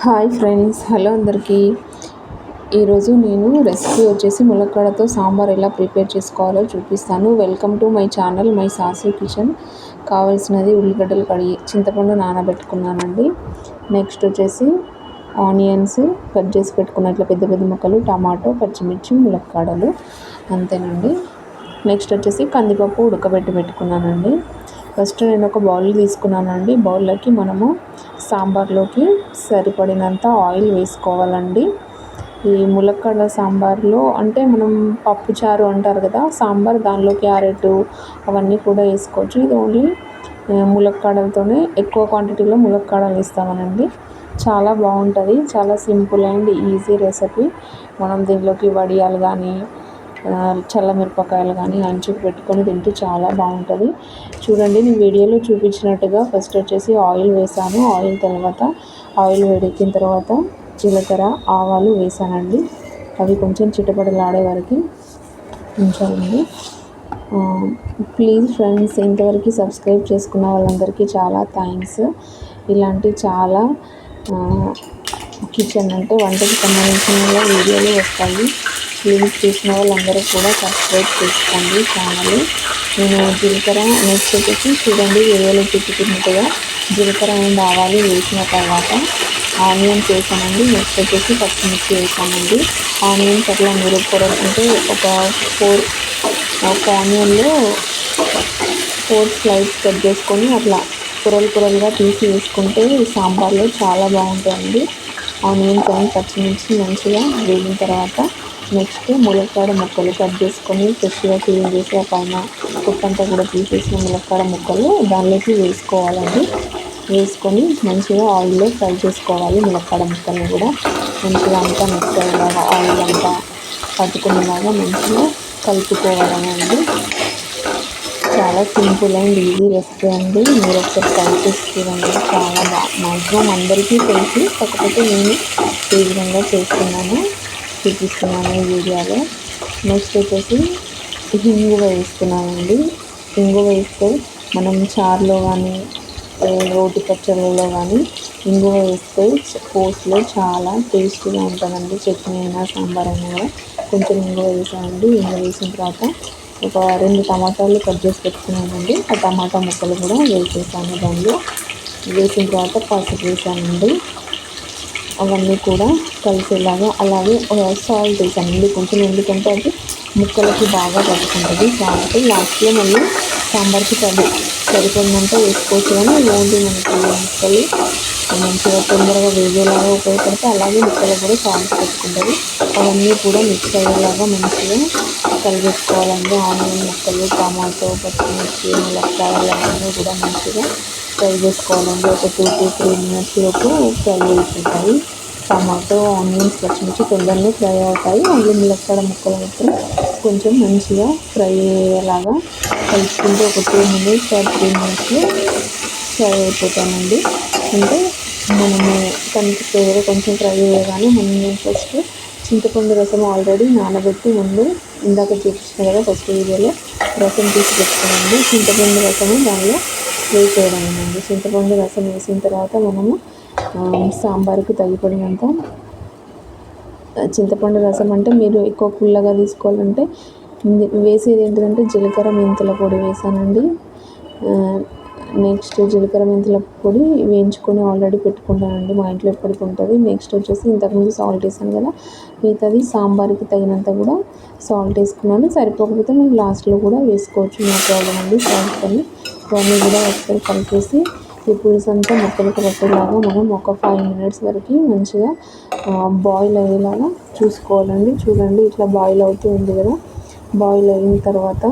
Hi friends hello అందరికీ. ఈరోజు నేను రెసిపీ వచ్చేసి ములక్కాడతో సాంబార్ ఎలా ప్రిపేర్ చేసుకోవాలో చూపిస్తాను. Welcome to my channel my Sasu kitchen. కావాల్సినది ఉల్లిగడ్డలు కడిగి చింతపండు నానబెట్టుకున్నానండి. నెక్స్ట్ వచ్చేసి ఆనియన్స్ కట్ చేసి పెట్టుకున్న ఇట్లా పెద్ద పెద్ద ముక్కలు టమాటో పచ్చిమిర్చి ములక్కాడలు. అంతేనండి. నెక్స్ట్ వచ్చేసి కందిపప్పు ఉడకబెట్టి పెట్టుకున్నానండి. ఫస్ట్ నేను ఒక బౌల్ తీసుకున్నానండి. బౌల్లోకి మనము సాంబార్లోకి సరిపడినంత ఆయిల్ వేసుకోవాలండి. ఈ ములక్కాడ సాంబార్లో అంటే మనం పప్పుచారు అంటారు కదా సాంబార్ దానిలోకి క్యారెట్ అవన్నీ కూడా వేసుకోవచ్చు. ఇది ఓన్లీ ములక్కాడలతోనే ఎక్కువ క్వాంటిటీలో ములక్కాడలు ఇస్తామనండి చాలా బాగుంటుంది. చాలా సింపుల్ అండ్ ఈజీ రెసిపీ. మనం దీనిలోకి వడియాలు కానీ చల్లమిరపకాయలు కానీ అంచుకు పెట్టుకొని తింటే చాలా బాగుంటుంది. చూడండి నేను వీడియోలో చూపించినట్టుగా ఫస్ట్ వచ్చేసి ఆయిల్ వేసాను. ఆయిల్ తర్వాత ఆయిల్ వేడెక్కిన తర్వాత జీలకర్ర ఆవాలు వేసానండి. అవి కొంచెం చిటపటలాడే వరకు ఉంచాలండి. ప్లీజ్ ఫ్రెండ్స్ ఇంతవరకు సబ్స్క్రైబ్ చేసుకున్న వాళ్ళందరికీ చాలా థ్యాంక్స్ ఇలాంటి చాలా కిచెన్ అంటే వంటకి సంబంధించిన వీడియోలు వస్తాయి. ప్లీజ్ చూసిన వాళ్ళందరూ కూడా సబ్స్క్రైబ్ చేసుకోండి ఛానల్ నేను జీలకర్ర నెక్స్ట్ వచ్చేసి చూడండి వీడియోలో చూపించినట్టుగా జీలకర్ర అండ్ ఆవాలు వేసిన తర్వాత ఆనియన్స్ వేసానండి నెక్స్ట్ వచ్చేసి పచ్చిమిర్చి వేసానండి ఆనియన్స్ అట్లా మీరు పొర అంటే ఒక ఫోర్ ఒక ఆనియన్లో ఫోర్ స్లైడ్స్ కట్ చేసుకొని అట్లా పొరలు పొరలుగా తీసి వేసుకుంటే సాంబార్లో చాలా బాగుంటుంది. ఆనియన్స్ అండ్ పచ్చిమిర్చి మంచిగా వేగిన తర్వాత నెక్స్ట్ ములక్కాడ ముక్కలు కట్ చేసుకొని ఫ్రెష్గా క్లీన్ చేసి ఆ పైన కుట్టంతా కూడా తీసేసిన ములక్కాడ ముక్కలు దానిలోకి వేసుకోవాలండి. వేసుకొని మంచిగా ఆయిల్లో ఫ్రై చేసుకోవాలి ములక్కాడ ముక్కల్ని కూడా. మంచిగా అంతా మిక్స్ అయ్యేలాగా ఆయిల్ అంతా పట్టుకునేలాగా మంచిగా కలుపుకోవాలండి చాలా సింపుల్ అండ్ ఈజీ రెసిపీ అండి. మీరు ఒకసారి ట్రై చేసి చూడండి. చాలా బాగా మ్యాక్సిమం అందరికీ తెలిసి కాకపోతే నేను ఈ విధంగా చేస్తున్నాను. చూపిస్తున్నాను ఈ వీడియోలో. నెక్స్ట్ వచ్చేసి హింగు వేస్తున్నామండి హింగు వేస్తే మనం చారులో కానీ రోటి పచ్చళ్ళలో కానీ ఇంగువ వేస్తే పోస్ట్లో చాలా టేస్టీగా ఉంటుందండి. చట్నీ అయినా సాంబార్ అయినా కూడా కొంచెం ఇంగువ వేసామండి. ఇంగువ వేసిన తర్వాత ఒక రెండు టమాటాలు కట్ చేసి పెట్టుకున్నానండి ఆ టమాటా ముక్కలు కూడా వేసేసాను దానిలో. వేసిన తర్వాత పసుపు వేసానండి అవన్నీ కూడా కలిసేలాగా అలాగే సాల్ట్ వేసానండి కొంచెం ఎందుకంటే అది ముక్కలకి బాగా పట్టుకుంటుంది కాబట్టి లాస్ట్లో మళ్ళీ సాంబార్కి సరి సరిపడినంత వేసుకోవచ్చు కానీ ఓన్లీ మనకి ముక్కలు మంచిగా తొందరగా వేగేలాగా ఉపయోగపడితే అలాగే ముక్కలు కూడా సాల్ట్ పెట్టుకుంటుంది. అవన్నీ కూడా మిక్స్ అయ్యేలాగా మంచిగా కలిపేసుకోవాలండి. ఆనియన్ ముక్కలు టమాటో పచ్చిమిర్చి ములక్కాయలు అవన్నీ కూడా మంచిగా ఫ్రై చేసుకోవాలండి. ఒక టూ టు త్రీ మినిట్స్ లోపు ఫ్రై అయిపోతాయి. టమాటో ఆనియన్స్ పచ్చిమిర్చి తొందరనే ఫ్రై అవుతాయి. ఓన్లీ ములక్కడ ముక్కలు మొత్తం కొంచెం మంచిగా ఫ్రై అయ్యేలాగా కలుపుకుంటే ఒక టూ మినిట్స్ ఆర్ త్రీ మినిట్స్లో ఫ్రై అయిపోతానండి. అంటే మనము దానికి ఫ్లేవర్ కొంచెం ఫ్రై అయ్యేగానే మనం ఫస్ట్ చింతపండు రసం ఆల్రెడీ నానబెట్టి ముందు ఇందాక చూపించిన కదా ఫస్ట్ వీడియోలో రసం తీసి పెట్టుకోండి చింతపండు రసము దానిలో వేసేయడం అండి చింతపండు రసం వేసిన తర్వాత మనము సాంబార్కి తగిపడినంత చింతపండు రసం అంటే మీరు ఎక్కువ పుల్లగా తీసుకోవాలంటే వేసేది ఏంటంటే జీలకర్ర మెంతుల పొడి వేసానండి. నెక్స్ట్ జీలకర్ర మెంతుల పొడి వేయించుకొని ఆల్రెడీ పెట్టుకుంటానండి. మా ఇంట్లో ఎప్పటికి ఉంటుంది. నెక్స్ట్ వచ్చేసి ఇంతకుముందు సాల్ట్ వేసాను కదా మిగతాది సాంబార్కి తగినంత కూడా సాల్ట్ వేసుకున్నాను. సరిపోకపోతే మేము లాస్ట్లో కూడా వేసుకోవచ్చు. నో ప్రాబ్లం అండి. సాల్ట్ అని ఇవన్నీ కూడా ఒకసారి కలిపేసి ఈ పులుసు అంతా ముక్కలకు పట్టేలాగా మనం ఒక ఫైవ్ మినిట్స్ వరకు మంచిగా బాయిల్ అయ్యేలాగా చూసుకోవాలండి. చూడండి ఇట్లా బాయిల్ అవుతూ ఉంది కదా. బాయిల్ అయిన తర్వాత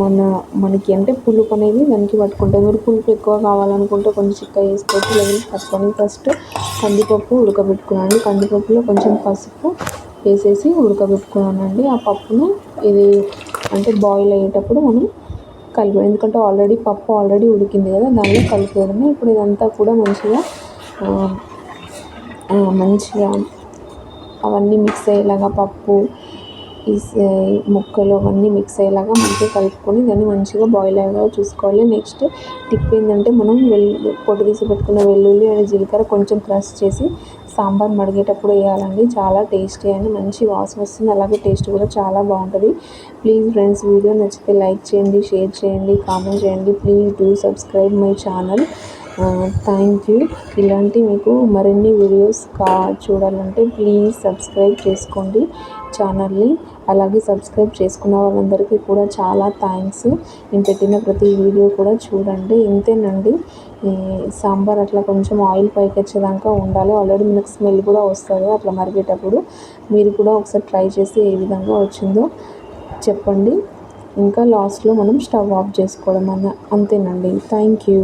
మన మనకి అంటే పులుపు అనేది దానికి పట్టుకుంటే మీరు పులుపు ఎక్కువ కావాలనుకుంటే కొంచెం చిక్క వేసుకోవచ్చు లేదంటే పట్టుకొని ఫస్ట్ కందిపప్పు ఉడకబెట్టుకున్నాను. కందిపప్పులో కొంచెం పసుపు వేసేసి ఉడకబెట్టుకున్నానండి. ఆ పప్పును ఇది అంటే బాయిల్ అయ్యేటప్పుడు మనం కలిపి ఎందుకంటే ఆల్రెడీ పప్పు ఆల్రెడీ ఉడికింది కదా దానిలో కలిపేయడమే. ఇప్పుడు ఇదంతా కూడా మంచిగా మంచిగా అవన్నీ మిక్స్ అయ్యేలాగా పప్పు ఈ ముక్కలు అవన్నీ మిక్స్ అయ్యేలాగా మంచిగా కలుపుకొని దాన్ని మంచిగా బాయిల్ అయ్యేలా చూసుకోవాలి. నెక్స్ట్ టిప్ ఏంటంటే మనం వెల్లు పొట్టు తీసి పెట్టుకున్న వెల్లుల్లి అండ్ జీలకర్ర కొంచెం క్రష్ చేసి సాంబార్ మడిగేటప్పుడు వేయాలండి. చాలా టేస్టీ అని మంచి వాసన వస్తుంది. అలాగే టేస్ట్ కూడా చాలా బాగుంటుంది. ప్లీజ్ ఫ్రెండ్స్ వీడియో నచ్చితే లైక్ చేయండి షేర్ చేయండి కామెంట్ చేయండి. Please do subscribe my channel thank you ఇలాంటి మీకు మరిన్ని వీడియోస్ కా చూడాలంటే ప్లీజ్ సబ్స్క్రైబ్ చేసుకోండి ఛానల్ని అలాగే సబ్స్క్రైబ్ చేసుకున్న వాళ్ళందరికీ కూడా చాలా థ్యాంక్స్ నేను పెట్టిన ప్రతి వీడియో కూడా చూడండి. ఇంతేనండి. సాంబార్ అట్లా కొంచెం ఆయిల్ పైకి వచ్చేదాకా ఉండాలి. ఆల్రెడీ మనకు స్మెల్ కూడా వస్తుంది అట్లా మరిగేటప్పుడు. మీరు కూడా ఒకసారి ట్రై చేసి ఏ విధంగా వచ్చిందో చెప్పండి. ఇంకా లాస్ట్లో మనం స్టవ్ ఆఫ్ చేసుకోవడం అన్న అంతేనండి. Thank you